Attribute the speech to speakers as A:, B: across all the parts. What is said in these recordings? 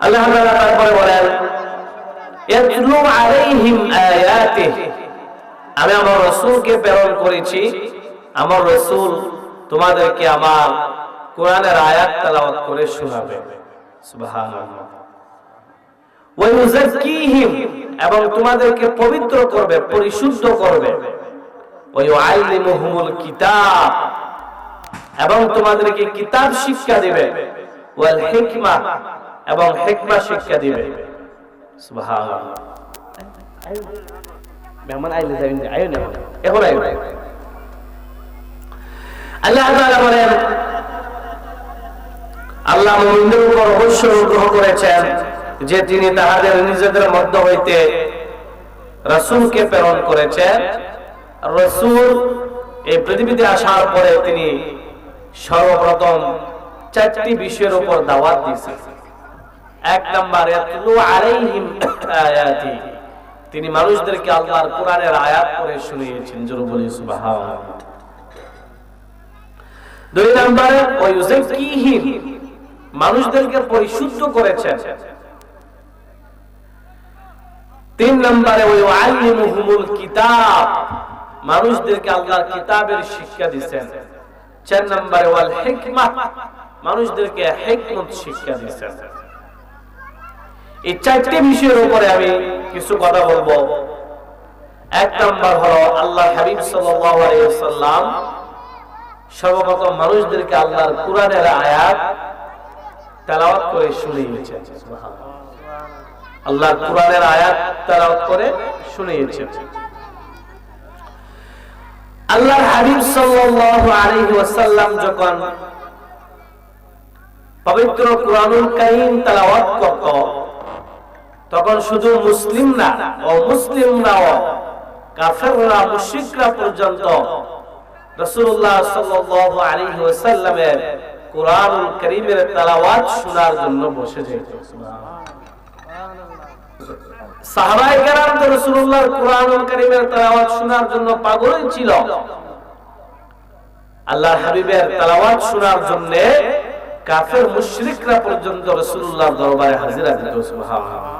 A: আল্লাহ তারপরে বলেন আমি আমার প্রেরণ করেছি। আমার তোমাদেরকে আমার কোরআনের আয়াত করে শোনাবে। এবং তোমাদেরকে পবিত্র করবে, পরিশুদ্ধ করবে। কিতাব এবং তোমাদেরকে কিতাব শিক্ষা দিবে। এবং হিকমা শিক্ষা দিবে। মেহমান আইলে যাবেন আইও না এখন আইও। আল্লাহ তাআলা বলেন আল্লাহ মুমিনদের উপর অবশ্য অনুগ্রহ করেছেন যে তিনি তাহাদের নিজেদের মধ্য হইতে রাসূলকে প্রেরণ করেছেন। রাসূল এই পৃথিবীতে আসার পরে তিনি সর্বপ্রথম চারটি বিষয়ের উপর দাওয়াত দিয়েছেন। এক তিনি মানুষদেরকে আল্লাহর কোরআনের আয়াত পড়ে শুনিয়েছেন, জোরে বলি, সুবহানাল্লাহ। দুই নম্বরে মানুষদেরকে পরিশুদ্ধ করেছেন। তিন নম্বরে কিতাব। মানুষদেরকে আল্লাহর কিতাবের শিক্ষা দিবেন চার নম্বরে, ওয়াল হিকমা। মানুষদেরকে হিকমত শিক্ষা দিবেন এই চারটি বিষয়ের উপরে আমি কিছু কথা বলব। এক নম্বর হলো আল্লাহ হাবিব ওয়াসাল্লাম সর্বপ্রথম মানুষদেরকে আল্লাহর কোরআনের আয়াত তেলাওয়াত করে শুনিয়েছেন আল্লাহর কোরআনের আয়াত তেলাওয়াত করে শুনিয়েছেন আল্লাহর হাবিব ওয়াসাল্লাম যখন পবিত্র কোরআনুল কারীম তেলাওয়াত করত তখন শুধু মুসলিম না ও মুসলিমরাও কাফেররা, মুশরিকরা পর্যন্ত রাসূলুল্লাহ সাল্লাল্লাহু আলাইহি ওয়াসাল্লামের কোরআনুল কারীমের তেলাওয়াত শোনার জন্য বসে যেত। সাহাবায়ে কেরাম তো রাসূলুল্লাহর কোরআনুল কারীমের তেলাওয়াত শোনার জন্য পাগলই ছিল। আল্লাহর হাবিবের তেলাওয়াত শোনার জন্য কাফের, মুশরিকরা পর্যন্ত রাসূলুল্লাহর দরবারে হাজিরা দিত, সুবহানাল্লাহ।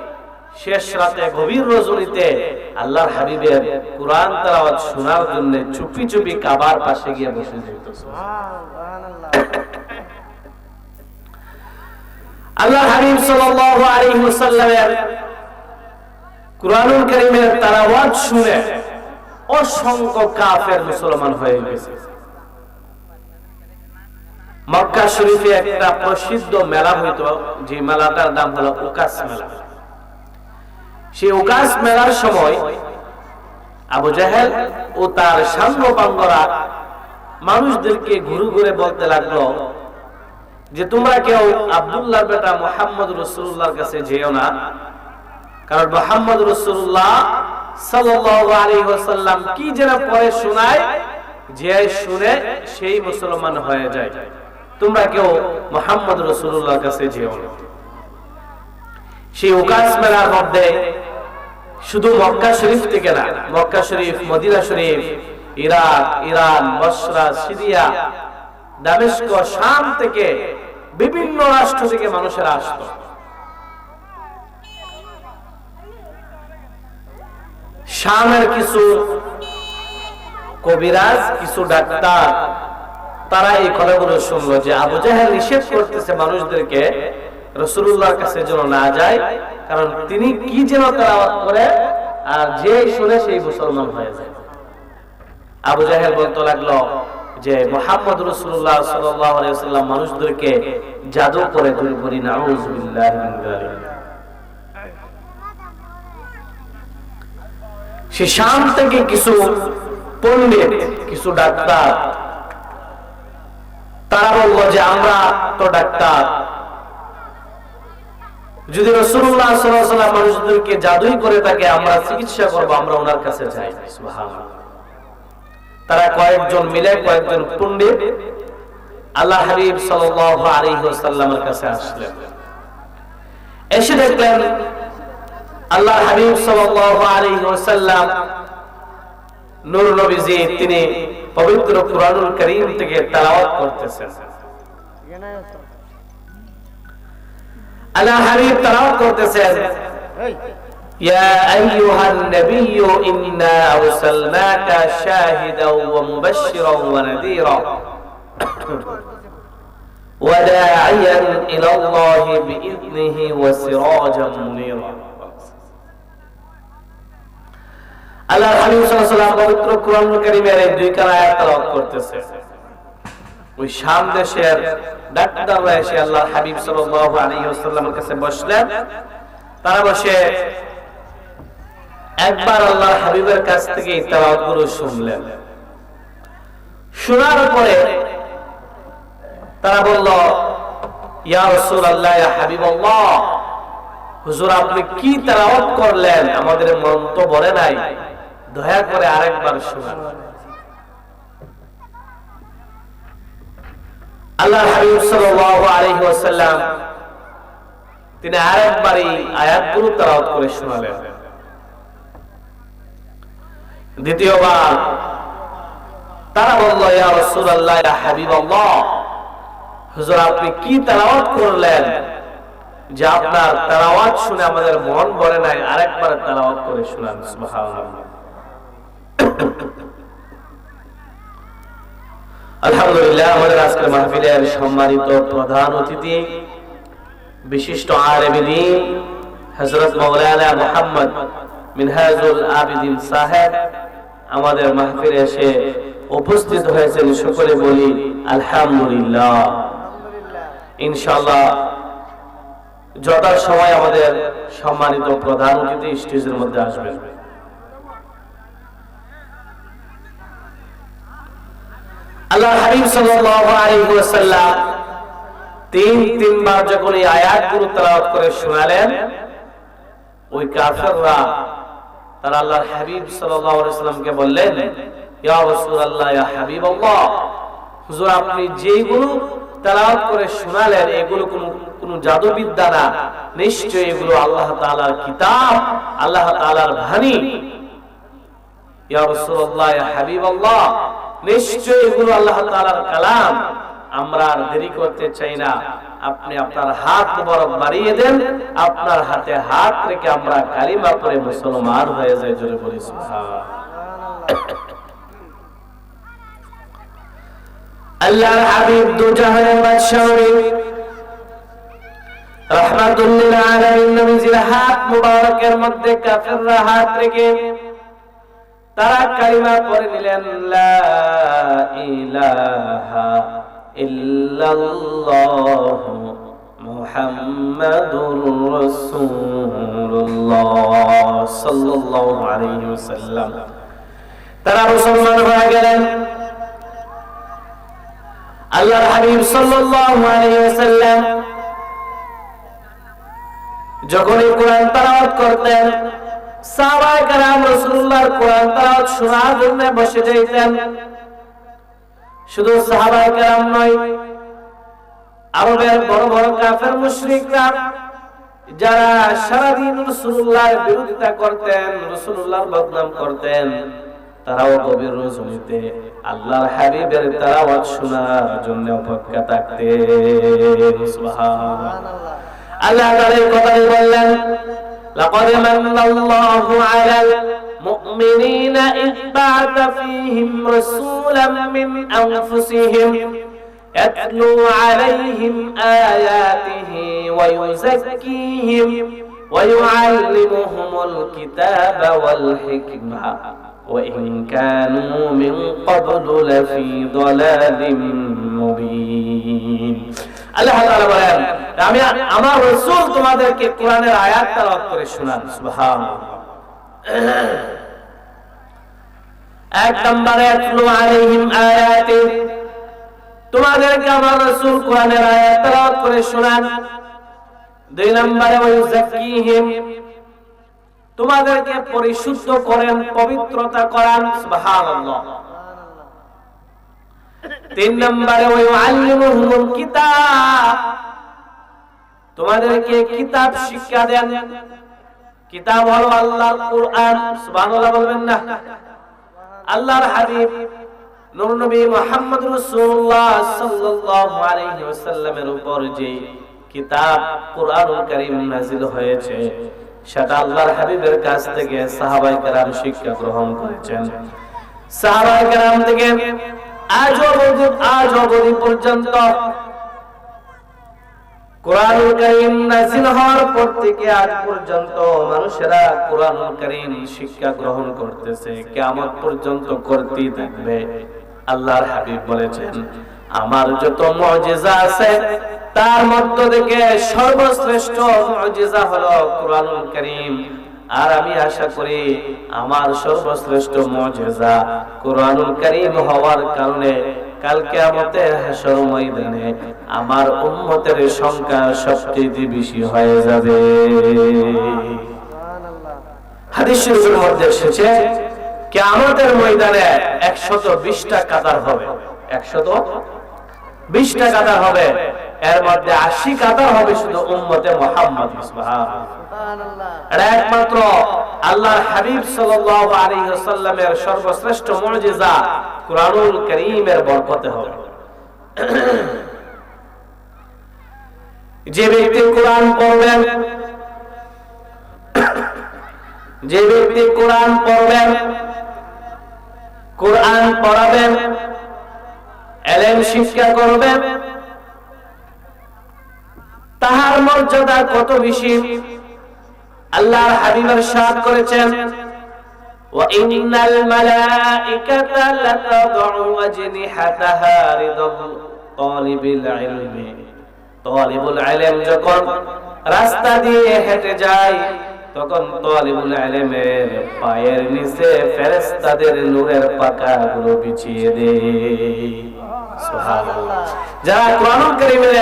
A: শেষ রাতে গভীর রজনীতে আল্লাহর হাবিবের কোরআন তেলাওয়াত শোনার জন্য চুপি চুপি কাবার পাশে গিয়ে বসে যেত আল্লাহর হাবিব সাল্লাল্লাহু আলাইহি ওয়াসাল্লামের কোরআনুল কারীমের তেলাওয়াত শুনে অসংখ্য কাফের মুসলমান হয়ে গেছে। মক্কা শরীফে একটা প্রসিদ্ধ মেলা হইতো, যে মেলাটার নাম হলো উকাস মেলা। সেই উকাস মেলার সময় আবু জাহেল ও তার সাঙ্গ পাঙ্গরা মানুষদেরকে ঘুরে ঘুরে বলতে লাগল যে, তোমরা কেউ আবদুল্লাহ বেটা মোহাম্মদ রসুল্লাহর কাছে যেও না। কারণ মোহাম্মদ রসুল্লাহ সাল্লাম কি যেন পরে শোনায়, যে শুনে সেই মুসলমান হয়ে যায়। তোমরা কেউ মোহাম্মদ রসুল্লাহর কাছে যেও না। সেই উকাস মেলার মধ্যে শুধু মক্কা শরীফ থেকে না, মক্কা শরীফ, মদিনা শরীফ, ইরাক, ইরান, বসরা, সিরিয়া, দামেস্ক, শাম থেকে বিভিন্ন রাষ্ট্র থেকে মানুষেরা আসত। শামের কিছু কবিরাজ, কিছু ডাক্তার, তারা এই কথাগুলো শুনলো যে আবু জাহেল নিষেধ করতেছে মানুষদেরকে রসুল্লাহর কাছে যেন না যায়, কারণ তিনি কি যেন তেলাওয়াত করে, আর যে শুনে সেই মুসলমান হয়ে যায়। আবু জাহেল বলতে লাগল যে, মোহাম্মদ রসুল্লাহ সাল্লাম মানুষদেরকে জাদু করে দূর করি না সে শাম থেকে কিছু পণ্ডিত, কিছু ডাক্তার, তারা বলল যে, আমরা তো ডাক্তার যদি রসুল্লাহ সাল্লাম মানুষদেরকে জাদুই করে থাকে, আমরা চিকিৎসা করব, আমরা ওনার কাছে যাই। তারা কয়েকজন মিলে কয়েকজন পণ্ডিত আল্লাহ হাবিব আলাইহি কাছে আসলেন। এসে দেখলেন আল্লাহ হাবিব সাল্লাল্লাহু আলাইহি নূর নবীজি, তিনি পবিত্র কুরআনুল কারীম থেকে তেলাওয়াত করতেছেন। আল্লাহ হাবিব তেলাওয়াত করতেছেন يا أيها النبي إنا أرسلناك شاهدا ومبشرا ونذيرا وداعيا إلى الله بإذنه وسراجا منيرا আল্লাহ হাবিব সাল্লাল্লাহু পবিত্র কোরআনুল কারীমের এই দুই কারা আয়াত তেলাওয়াত করতেছে ওই শাম দেশের এসে আল্লাহ হাবিব কাছে বসলেন। তারা বসে একবার আল্লাহ হাবিবের কাছ থেকে শুনলেন। শোনার পরে তারা বলল, ইয়া রাসূলুল্লাহ, ইয়া হুজুর, আপনি কি তেলাওয়াত করলেন? আমাদের মন তো বলে নাই। দয়া করে আরেকবার শোনান। আল্লাহ হাবিব সাল্লাল্লাহু আলাইহি ওয়াসাল্লাম তিনি আরেকবার এই আয়াতগুলো তেলাওয়াত করে শোনালেন। দ্বিতীয়বার, তারা বলল, ইয়া রাসূলুল্লাহ, ইয়া হাবিবাল্লাহ, হুজুর, আপনি কি তেলাওয়াত করলেন যে আপনার তেলাওয়াত শুনে আমাদের মন ভরে নাই? আরেকবার তেলাওয়াত করে শুনান, সুবহানাল্লাহ। আলহামদুলিল্লাহ, আমাদের আজকের মাহফিলের সম্মানিত প্রধান অতিথি, বিশিষ্ট হযরত মাওলানা মিনহাজুল আবিদিন সাহেব। আমাদের মাহফিলে এসে উপস্থিত হয়েছেন সকলে বলি, আলহামদুলিল্লাহ। ইনশাআল্লাহ যথার সময় আমাদের সম্মানিত প্রধান অতিথি স্টেজের মধ্যে আসবেন। আল্লাহ আলাইহি ওয়াসাল্লাম তিন, তিনবার যখন এই আয়াতগুলো তেলাওয়াত করে শোনালেন, ওই কাফেররা তারা আল্লাহর হাবিব সাল্লামকে বললেন আপনি যেগুলো তেলাওয়াত করে শোনালেন, এগুলো কোন কোন জাদুবিদ্যা না। নিশ্চয়ই এগুলো আল্লাহ তাআলার কিতাব, আল্লাহ তাআলার বাণী। ইয়া রাসূলুল্লাহ, ইয়া হাবিবাল্লাহ নিশ্চয়ই এগুলো আল্লাহ তাআলার কালাম। আমরা আর দেরি করতে চাই না। আপনি আপনার হাত বরফ বাড়িয়ে দেন। আপনার হাতে হাত রেখে আমরা কালিমা পড়ে মুসলমান হয়ে যাই, জোরে বলি আল্লাহর হাবিব দু জাহানের বাদশাহ। রহমাতুল্লিল আলামিন নবীজির হাত মুবারকের মধ্যে কাফেররা হাত রেখে তারা কালিমা পড়ে নিলেন, লা ইলাহা ইল্লাল্লাহ মুহাম্মাদুর রাসূলুল্লাহ সাল্লাল্লাহু আলাইহি ওয়াসাল্লাম। যখন এই কোরআন তেলাওয়াত করতেন সাহাবায়ে রাসূলুল্লাহর কোরআন তেলাওয়াত শোনার জন্য বসে যাইতেন শুধু নয়, আরবের বড় বড় কাফের মুশরিকরা যারা বিরোধিতা করতেন, রাসূলুল্লাহর বদনাম করতেন, তারাও গভীর রজনীতে আল্লাহর হাবিবের তেলাওয়াত শোনার জন্য অপেক্ষা সুবহানাল্লাহ। আল্লাহ তাআলা কথাই বললেন لقد من الله على المؤمنين إذ بعث فيهم رسولا من أنفسهم يتلو عليهم آياته ويزكيهم ويعلمهم الكتاب والحكمة. وإن كانوا من قبل لفي ضلال مبين আল্লাহ তাআলা বলেন আমি আমার রাসূল তোমাদেরকে কোরআনের আয়াত তেলাওয়াত করে শোনান সুবহানাল্লাহ এক নম্বরে আতলু আলাইহিম আয়াতি তোমাদেরকে আমার রাসূল কোরআনের আয়াত তেলাওয়াত করে শোনান দুই নম্বরে ওয়াইউযাক্কিহিম তোমাদেরকে পরিশুদ্ধ করেন, পবিত্রতা করান তিন নম্বরে ওয়াইউআল্লিমুহুমুল কিতাব। তোমাদেরকে কিতাব শিক্ষা দেন। কিতাব হলো আল্লাহর কোরআন, সুবহানাল্লাহ বলবেন না? আল্লাহর হাবিব নূর নবী মুহাম্মদ রাসূলুল্লাহ সাল্লাল্লাহু আলাইহি ওয়াসাল্লামের উপর যে কিতাব কোরআনুল কারীম নাযিল হয়েছে সেটা আল্লাহর হাবিবের কাছ থেকে সাহাবায়ে কেরাম শিক্ষা গ্রহণ করেছেন। সাহাবায়ে কেরাম থেকে আজ অবধি আজ অবধি পর্যন্ত আল্লাহর হাবিব বলেছেন আমার যত মুজিজা আছে, তার মধ্য থেকে সর্বশ্রেষ্ঠ মুজিজা হলো কোরআনুল কারীম। আর আমি আশা করি আমার সর্বশ্রেষ্ঠ মুজিজা কোরআনুল কারীম হওয়ার কারণে কাল কিয়ামতে হাসর ময়দানে আমার উম্মতের সংখ্যা সবচেয়ে বেশি হয়ে যাবে। হাদিস শরীফের মধ্যে এসেছে, কিয়ামতের ময়দানে 120টা কাতার হবে। 120টা কাতার হবে। এর মধ্যে 80 কাতার হবে শুধু উম্মতে মুহাম্মদ এটা একমাত্র আল্লাহর হাবিব সাল্লাল্লাহু আলাইহি ওয়াসাল্লামের সর্বশ্রেষ্ঠ মুজিজা কুরআনুল কারীমের বরকতে হবে। যে ব্যক্তি কোরআন পড়বেন যে ব্যক্তি কোরআন পড়বেন কোরআন পড়াবেন এলেম শিক্ষা করবেন তাহার মর্যাদা কত বেশি আল্লাহর হাবিবের সাথ করেছেন وإن الملائكة لتضع أجنحتها رضا طالب العلم طالب العلم যখন রাস্তা দিয়ে হেঁটে যায় তখন তালিবুল ইলমের পায়ের নিচে ফেরেশতাদের নূরের পাকাগুলো বিছিয়ে দেয়। সুবহানাল্লাহ। যারা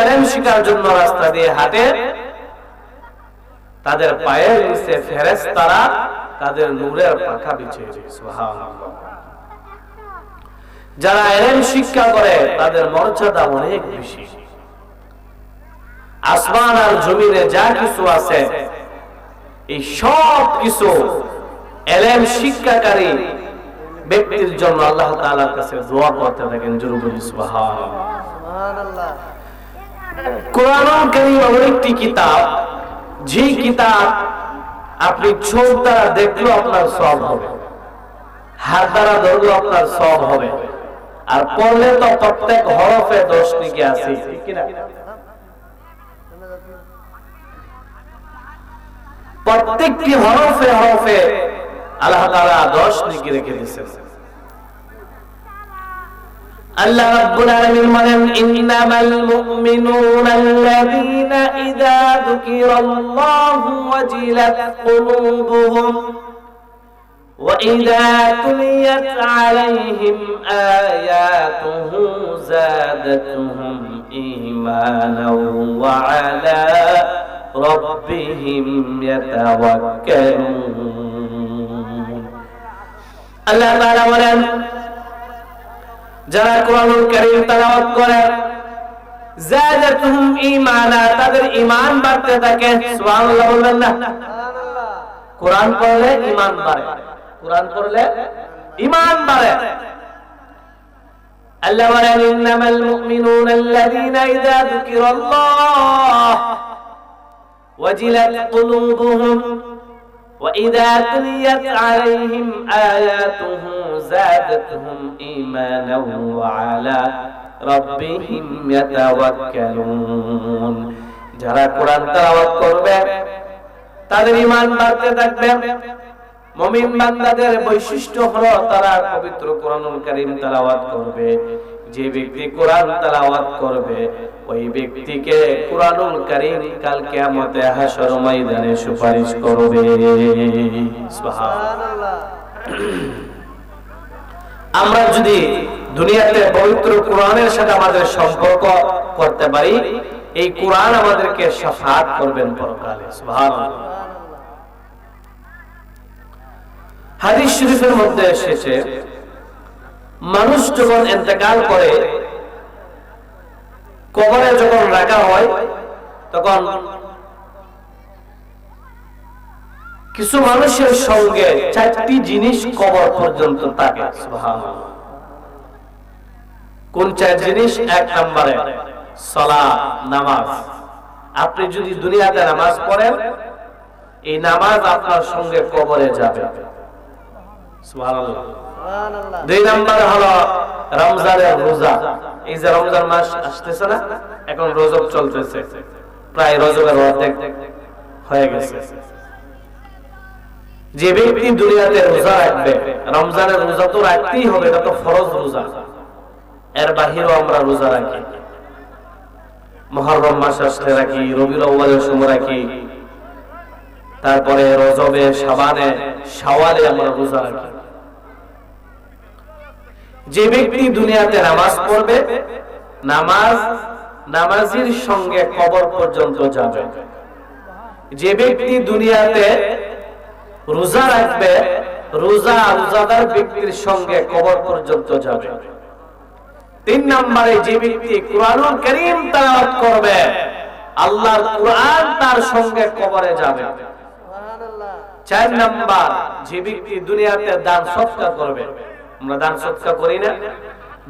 A: ইলম শিখার জন্য রাস্তা দিয়ে হাঁটে, তাদের পায়ের নিচে তাদের নূরের পাখা বিছিয়ে যারা এলেম শিক্ষা করে, তাদের মর্যাদা অনেক বেশি। আসমান আর জমিনে যা কিছু আছে এই সব কিছু এলেম শিক্ষাকারী ব্যক্তির জন্য আল্লাহ তাআলার কাছে দোয়া করতে থাকেন জরুরি সুবহানাল্লাহ। কোরআনুল কারীম এমন একটি কিতাব, যে কিতাব আপনি চোখ দ্বারা দেখলেও আপনার সব হবে, হাত দ্বারা ধরলেও আপনার সব হবে, আর পড়লে তো প্রত্যেক হরফে দশ নিকে আছে, ঠিক কিনা? প্রত্যেকটি হরফে হরফে আল্লাহ তাআলা দশ নিকে রেখে দিয়েছেন আল্লাহ রাব্বুল আলামিন বলেন ইন্নামাল মুমিনুনা আল্লাযীনা ইযা যুকিরাল্লাহু ওয়াজিলাত কুলুবুহুম وإذا تليت عليهم آياته زادتهم إيمانا وعلى ربهم يتوكلون الله تعالى বলেন যারা কোরআনুল কারীম তেলাওয়াত করে জাদাতুহুম ঈমানা তাদের ঈমান বাড়তে থাকে সুবহানাল্লাহ বলবেন না কোরআন পড়লে ঈমান বাড়ে কোরআন পড়লে ঈমান বাড়ে আল্লাহ বলেন ইন্নামাল মুমিনুনা আল্লাযীনা ইযা যুকিরাল্লাহ ওয়াজিলাত কুলুবুহুম وإذا تليت عليهم آياته زادتهم إيمانا وعلى ربهم يتوكلون যারা কোরআন তেলাওয়াত করবে তাদের ঈমান বাড়তে থাকবে মুমিন বান্দাদের বৈশিষ্ট্য হলো তারা পবিত্র কোরআনুল কারীম তেলাওয়াত করবে যে ব্যক্তি কোরআন তেলাওয়াত করবে, ওই ব্যক্তিকে কোরআনুল কারীম কাল কিয়ামতে হাশর ময়দানে সুপারিশ করবে। সুবহানাল্লাহ। আমরা যদি দুনিয়াতে পবিত্র কোরআনের সাথে আমাদের সম্পর্ক করতে পারি, এই কোরআন আমাদেরকে সাফাত করবেন পরকালে। সুবহানাল্লাহ। হাদিস শরীফের মধ্যে এসেছে মানুষ যখন ইন্তেকাল করে, কবরে যখন রাখা হয়, তখন কিছু মানুষের সঙ্গে চারটি জিনিস কবর পর্যন্ত থাকে কোন চার জিনিস? এক নম্বরে সলা নামাজ। আপনি যদি দুনিয়াতে নামাজ পড়েন, এই নামাজ আপনার সঙ্গে কবরে যাবে। সুবহানাল্লাহ। দুই নম্বরে হলো রমজানের রোজা। এই যে রমজান মাস আসতেছে না, এখন রজব চলতেছে। প্রায় রজবের অর্ধেক হয়ে গেছে। যে ব্যক্তি দুনিয়াতে রোজা রাখবে, রমজানের রোজা তো রাখতেই হবে, এটা তো ফরজ রোজা। এর বাহিরেও আমরা রোজা রাখি। মহরম মাস আসলে রাখি, রবিউল আউয়ালের সময় রাখি। তারপরে রজবে, সাবানে, শাওয়ালে আমরা রোজা রাখি। যে ব্যক্তি দুনিয়াতে নামাজ পড়বে নামাজ নামাজির সঙ্গে কবর পর্যন্ত যাবে। যে ব্যক্তি দুনিয়াতে রোজা রাখবে রোজা রোজাদার ব্যক্তির সঙ্গে কবর পর্যন্ত যাবে। তিন নম্বরে যে ব্যক্তি কোরআনুল করিম তেলাওয়াত করবে আল্লাহর কোরআন তার সঙ্গে কবরে যাবে। চার নাম্বার যে ব্যক্তি দুনিয়াতে দান সৎকার করবে আমরা দান সৎকার করি না।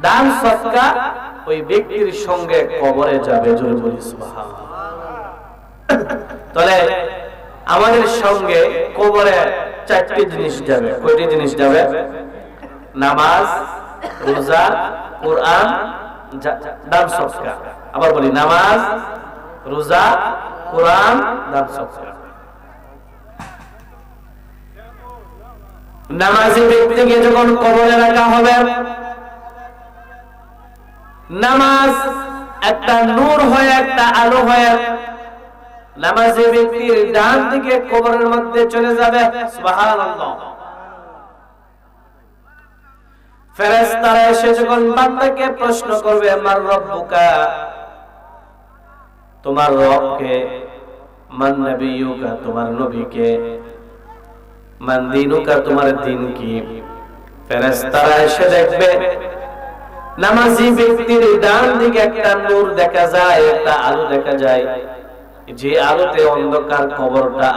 A: দান সৎকার ওই ব্যক্তির সঙ্গে কবরে যাবে, জোরে বলি তাহলে আমাদের সঙ্গে কবরে চারটি জিনিস যাবে। কয়টি জিনিস যাবে? নামাজ, রোজা, কোরআন দান সৎকার। আবার বলি, নামাজ, রোজা, কোরআন, দান সৎকার। নামাজি ব্যক্তিকে যখন কবরে রাখা হবে, নামাজ একটা নূর হয়ে, একটা আলো হয়ে নামাজি ব্যক্তির ডান দিকে কবরের মধ্যে চলে যাবে এসে যখন বান্দাকে প্রশ্ন করবে, আমার রব্বুকা তোমার রবকে মান তোমার নবীকে মান এসে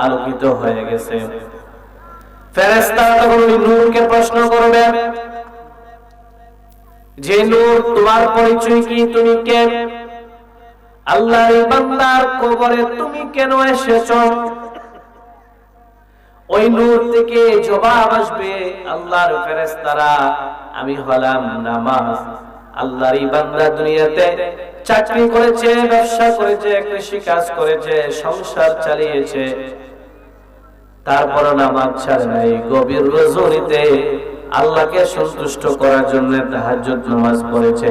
A: আলোকিত হয়ে গেছে। তখন নূরকে প্রশ্ন করবে, যে নূর, তোমার পরিচয় কি? তুমি কে? বান্দার কবরে তুমি কেন এসেছ? ওই নূর থেকে জবাব আসবে আল্লাহর ফেরেশতারা, আমি হলাম নামাজ। আল্লাহর বান্দা দুনিয়াতে চাকরি করেছে, ব্যবসা করেছে, কৃষি কাজ করেছে, সংসার চালিয়েছে। তারপর নামাজ ছাড়ে নাই। গভীর রজনীতে আল্লাহকে সন্তুষ্ট করার জন্য তাহাজ্জুদ নামাজ পড়েছে।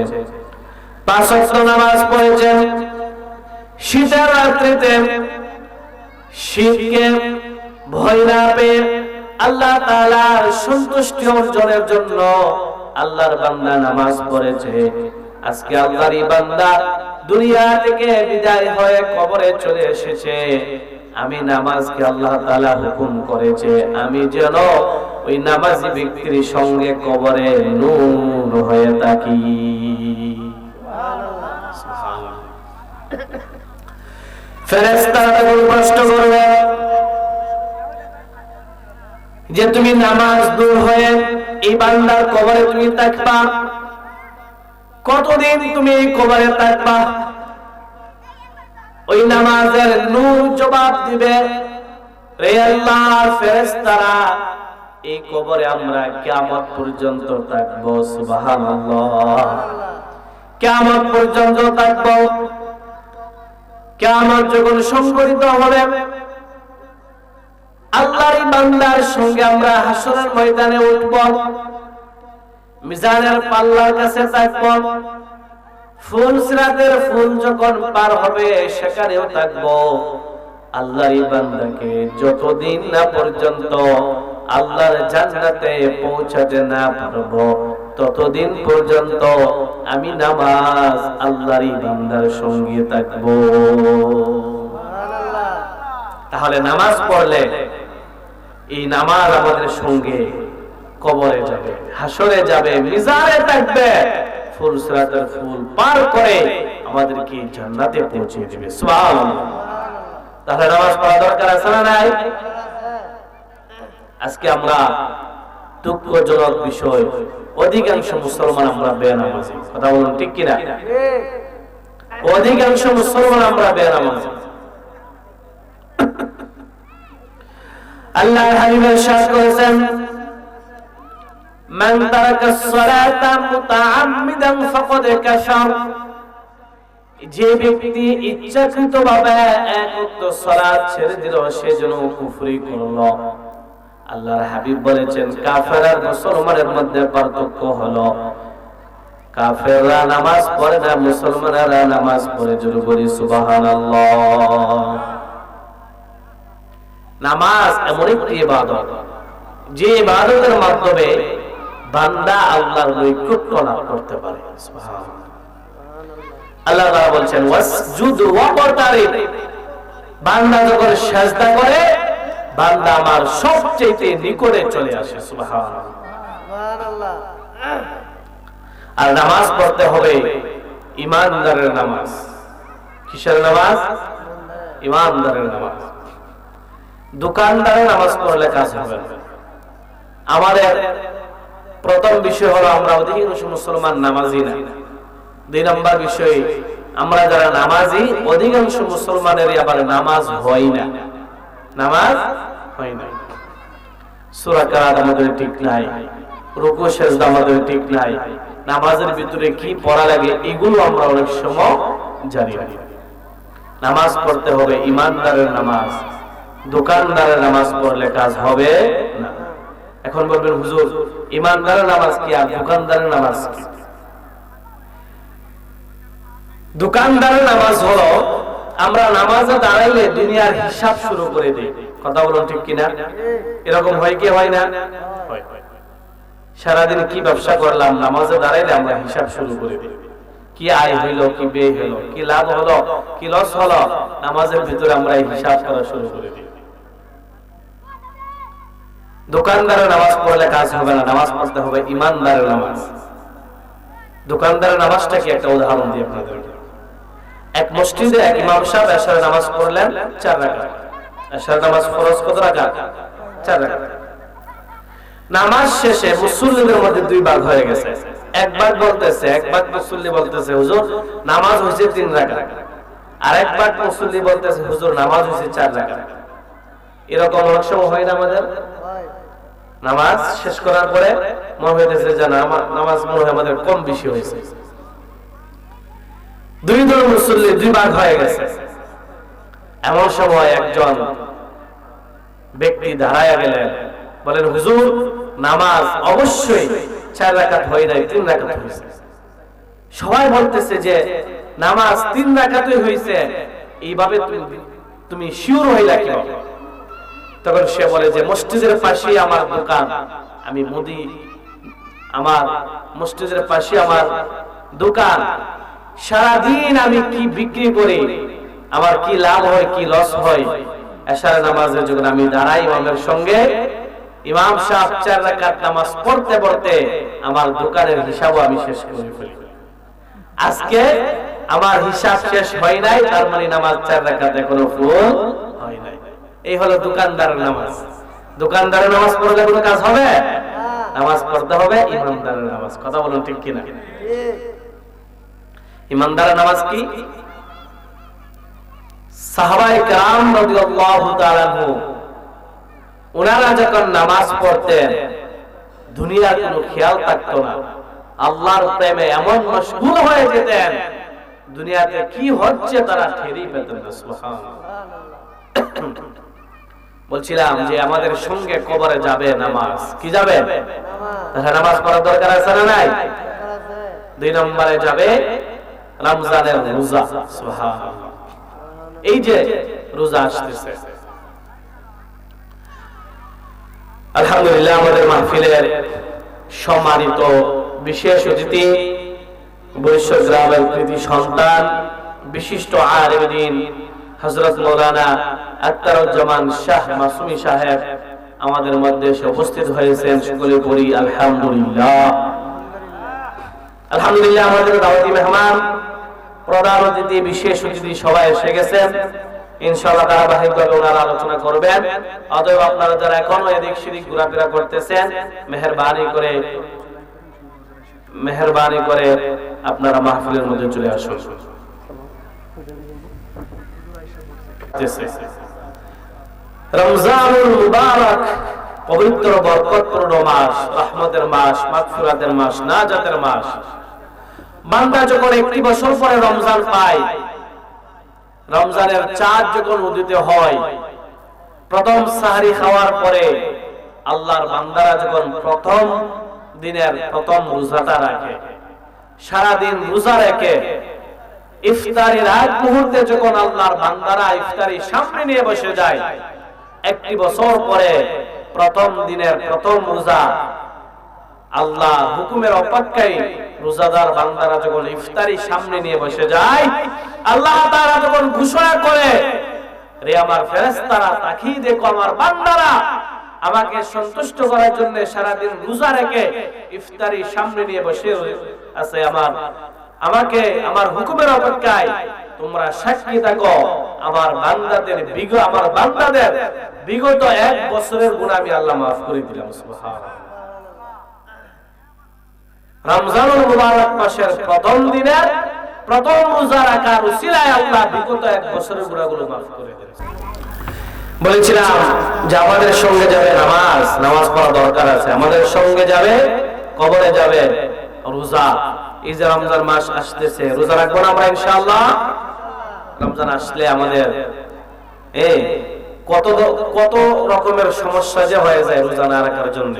A: পাঁচ ওয়াক্ত নামাজ পড়েছেন। শীতের রাত্রিতে শীতকে ভয় না পেয়ে আল্লাহ তাআলার সন্তুষ্টি অর্জনের জন্য আল্লাহর বান্দা নামাজ পড়েছে। আজকে আল্লাহর বান্দা দুনিয়া থেকে বিদায় হয়ে কবরে চলে এসেছে। আমি নামাজকে আল্লাহ তাআলা হুকুম করেছে। আমি যেন ওই নামাজি ব্যক্তির সঙ্গে কবরে নূর হয়ে থাকি। তখন প্রশ্ন করবে যে তুমি নামাজ দূর হয়ে এই বান্দার কবরে তুমি থাকবা। কতদিন তুমি এই কবরে থাকবা? ওই নামাজের নূর জবাব দিবে রে আল্লাহর ফেরেশতারা, এই কবরে আমরা কিয়ামত পর্যন্ত থাকব, সুবহানাল্লাহ। কিয়ামত পর্যন্ত থাকব। কিয়ামত যখন সংঘটিত হবে আল্লাহর বান্দার সঙ্গে আমরা হাসরের ময়দানে উঠব। মিজানের পাল্লার কাছে থাকব। ফুল সিরাতের ফুল যখন পার হবে সেখানেও থাকব। আল্লাহর বান্দাকে যতদিন না পর্যন্ত আল্লাহর জান্নাতে পৌঁছাতে না পারব ততদিন পর্যন্ত আমি নামাজ আল্লাহর বান্দার সঙ্গে থাকব। তাহলে নামাজ পড়লে এই নামাজ আমাদের সঙ্গে কবরে যাবে হাসরে যাবে মিজারে থাকবে। ফুল সিরাতের ফুল পার করে আমাদেরকে জান্নাতে পৌঁছে দিবে। সুবহানাল্লাহ। তাহলে নামাজ পড়া দরকার আছে না নাই? আজকে আমরা দুঃখজনক বিষয় অধিকাংশ মুসলমান আমরা বেনামাজি। কথা বলুন ঠিক কিনা? অধিকাংশ মুসলমান আমরা বেনামাজি। আল্লাহ হাবিব ইরশাদ করেছেন, মান as-সালাতা মুতাআম্মিদান ফাকাদ যে ব্যক্তি ইচ্ছাকৃতভাবে এক সালাত ছেড়ে দিল, সে যেন কুফরি করল। আল্লাহর হাবিব বলেছেন, কাফের আর মুসলমানের মধ্যে পার্থক্য হলো, কাফেররা নামাজ পড়ে না, মুসলমানেরা নামাজ পড়ে, জোরে বলি সুবহানাল্লাহ। নামাজ এমন একটি ইবাদত। যে ইবাদতের মাধ্যমে বান্দা আল্লাহর নৈকট্য লাভ করতে পারে। আল্লাহ তাআলা বলছেন, ওয়াসজুদ ওয়াকতারিব। বান্দা যখন সেজদা করে, বান্দা আমার সবচেয়ে নিকটে চলে আসে। আর নামাজ পড়তে হবে ইমানদারের নামাজ। কিসের নামাজ? ইমানদারের নামাজ। দোকানদারের নামাজ পড়লে কাজ হবে আমাদের প্রথম বিষয় হলো আমরা অধিকাংশ মুসলমান নামাজি না। দুই নম্বর বিষয়, আমরা যারা নামাজি, অধিকাংশ মুসলমানের আবার নামাজ হয় না। নামাজ হয় না। নামাজ পড়তে হবে, ইমানদারের নামাজ। দোকানদারের নামাজ পড়লে কাজ হবে না। এখন বলবেন, হুজুর, ইমানদারের নামাজ কি আর দোকানদারের নামাজ কি? দোকানদারের নামাজ হলো, আমরা নামাজে দাঁড়াইলে দুনিয়ার হিসাব শুরু করে দিই। কথা বলুন ঠিক কিনা? এরকম হয় কি, হয় না? সারাদিন কি ব্যবসা করলাম, নামাজে দাঁড়াইলে আমরা হিসাব শুরু করে দিই। কি আয় হইল, কি ব্যয় হইল, কি লাভ হলো, কি লস হলো, নামাজের ভিতরে আমরা এই হিসাব করা শুরু করে দিই। দোকানদারের নামাজ পড়লে কাজ হবে না, নামাজ পড়তে হবে ইমানদারের নামাজ। দোকানদারের নামাজটা কি একটা উদাহরণ দিই আপনাদেরকে এক মসজিদে এক ইমাম সাহেব এশার নামাজ পড়লেন চার রাকাত। এশার নামাজ ফরজ কত রাকাত? চার রাকাত। নামাজ শেষে মুসল্লিদের মধ্যে দুই ভাগ হয়ে গেছে। এক ভাগ বলতেছে, এক ভাগ মুসল্লি বলতেছে, হুজুর, নামাজ হয়েছে তিন রাকাত। আর এক ভাগ মুসল্লি বলতেছে, হুজুর, নামাজ হয়েছে চার রাকাত। এরকম অনেক সময় হয় না আমাদের? নামাজ শেষ করার পরে মনে হইতেছে যে নামাজ মনে হয় আমাদের কম বেশি হয়েছে। দুই দল মুসল্লি দুই ভাগ হয়ে গেছে। এমন সময় একজন ব্যক্তি দাঁড়ায় গেলেন। বলেন, হুজুর, নামাজ অবশ্যই চার রাকাত হয় নাই তিন রাকাত হয়েছে। সবাই বলতেছে যে, নামাজ তিন রাকাতই হয়েছে। এইভাবে তুমি তুমি শিওর হইলা কীভাবে তখন সে বলে যে, মসজিদের পাশে আমার দোকান। আমি মুদি, আমার মসজিদের পাশে আমার দোকান। সারাদিন আমি কি বিক্রি করি? আমার কি লাভ হয়, কি লস হয়? আমি দাঁড়াই আমার হিসাব শেষ হয় নাই, তার মানে নামাজ চার রাকাত এখনও ফুল হয় নাই। এই হলো দোকানদারের নামাজ। দোকানদারের নামাজ পড়লে কোনো কাজ হবে? হ্যাঁ। নামাজ পড়তে হবে ইমানদারের নামাজ। কথা বলুন ঠিক কিনা? ইমানদারের নামাজ কি? সাহাবাই কাম ওনারা যখন নামাজ পড়তেন দুনিয়ার কোনো খেয়াল থাকতো না। আল্লাহর প্রেমে এমন মশগুল হয়ে যেতেন দুনিয়াতে কি হচ্ছে তারা ঠেরি পেতেন সুবহানাল্লাহ। বলছিলাম যে আমাদের সঙ্গে কবরে যাবে নামাজ। কি যাবে? নামাজ। পড়ার দরকার আছে না নাই? দুই নম্বরে যাবে রমজানের রোজা। এই যে রোজা আসতেছে। আলহামদুলিল্লাহ আমাদের মাহফিলের সম্মানিত বিশেষ অতিথি বৈশ্য গ্রামের কৃতি সন্তান বিশিষ্ট আরেদিন হজরত মৌলানা আক্তারুজ্জামান শাহ মাসুমি সাহেব আমাদের মধ্যে এসে উপস্থিত হয়েছেন। সকলে পড়ি, আলহামদুলিল্লাহ। আলহামদুলিল্লাহ, আমাদের দাওয়াতি মেহমান, প্রধান অতিথি, বিশেষ অতিথি সবাই এসে গেছেন। ইনশাআল্লাহ ধারাবাহিকভাবে ওনারা আলোচনা করবেন। অতএব আপনারা যারা এখনও এদিক সেদিক ঘোরাফেরা করতেছেন, মেহরবানি করে মেহরবানি করে আপনারা মাহফিলের মধ্যে চলে আসুন। রমজানুল মুবারক, পবিত্র বরকতপূর্ণ মাস, রহমতের মাস, মাগফিরাতের মাস, নাজাতের মাস। বান্দা যখন একটি বছর পরে রমজান পায়, রমজানের চাঁদ যখন উদিত হয়, প্রথম সাহারি খাওয়ার পরে আল্লাহর বান্দারা যখন প্রথম দিনের প্রথম রোজাটা রাখে, সারাদিন রোজা রেখে ইফতারির আগ মুহূর্তে যখন আল্লাহর বান্দারা ইফতারি সামনে নিয়ে বসে যায়, একটি বছর পরে প্রথম দিনের প্রথম রোজা, আল্লাহ হুকুমের অপেক্ষায় রোজাদার বান্দারা যখন ইফতারি সামনে নিয়ে বসে যায়, আল্লাহ তারা যখন ঘোষণা করে, রে আমার ফেরেস্তারা তাকিয়ে দেখো আমার বান্দারা, আমাকে সন্তুষ্ট করার জন্য সারাদিন রোজা রেখে ইফতারি সামনে নিয়ে বসে আছে আমার আমাকে, আমার হুকুমের অপেক্ষায় তোমরা সাক্ষী থাকো। আমার বান্দাদের বিগত, আমার বান্দাদের বিগত এক বছরের গুণ আমি আল্লাহ মাফ করে দিলাম রমজানুল মুবারক মাসের প্রথম দিনের প্রথম রোজা রাখার উসিলায় আল্লাহ বিগত এক বছরের গুণাগুলো মাফ করে বলেছিলাম যে আমাদের সঙ্গে যাবে নামাজ নামাজ পড়া দরকার আছে। আমাদের সঙ্গে যাবে, কবরে যাবে রোজা। রমজান মাস আসতেছে, রোজা রাখব না আমরা রমজান আসলে আমাদের কত কত রকমের সমস্যা যে হয়ে যায় রোজা না রাখার জন্য।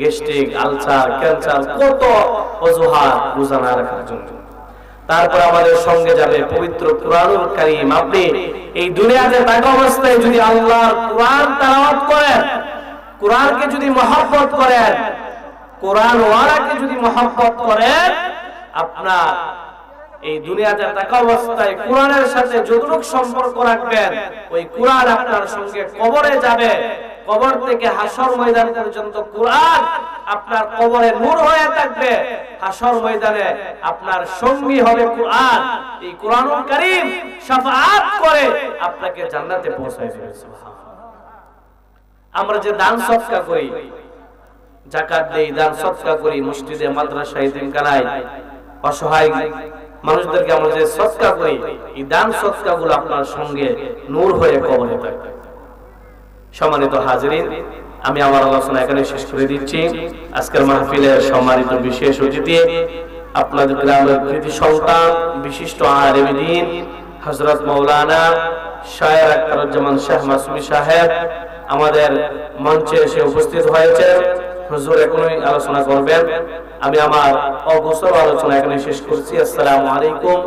A: গেস্টিক আলসার, ক্যান্সার, কত অজুহাত রোজা না রাখার জন্য। তারপর আমাদের সঙ্গে যাবে পবিত্র কোরআনুল আপনি এই অবস্থায় যদি আল্লাহর কোরআন করেন, কোরআনকে যদি মহব্বত করেন কোরআন ওয়ালাকে যদি মহব্বত করেন আপনার এই দুনিয়াতে থাকা অবস্থায় কোরআনের সাথে যতটুক সম্পর্ক রাখবেন, ওই কোরআন আপনার সঙ্গে কবরে যাবে। কবর থেকে হাসর ময়দান পর্যন্ত কোরআন আপনার কবরে নূর হয়ে থাকবে। হাসর ময়দানে আপনার সঙ্গী হবে কোরআন। এই কোরআনুল কারীম শাফাআত করে আপনাকে জান্নাতে পৌঁছায় দেবে আমরা যে দান সৎকার করি জাকাত দেই, দান সৎকার করি, মসজিদে, মাদ্রাসায় দিন দিনকানায় অসহায় মানুষদেরকে আমরা যে সৎকার করি, এই দান সৎকারগুলো আপনার সঙ্গে নূর হয়ে কবরে থাকে সম্মানিত হাজিরিন, আমি আমার আলোচনা এখানে শেষ করে দিচ্ছি। আজকের মাহফিলের সম্মানিত বিশেষ অতিথি, আপনাদের গ্রামের কৃতি সন্তান, বিশিষ্ট আলেমিন হজরত মৌলানা শায়ের আক্তারুজ্জামান শাহ মাসুমি সাহেব, আমাদের মঞ্চে এসে উপস্থিত হয়েছে হুজুর এখনই আলোচনা করবেন। আমি আমার অবসর আলোচনা এখানে শেষ করছি। আসসালামু আলাইকুম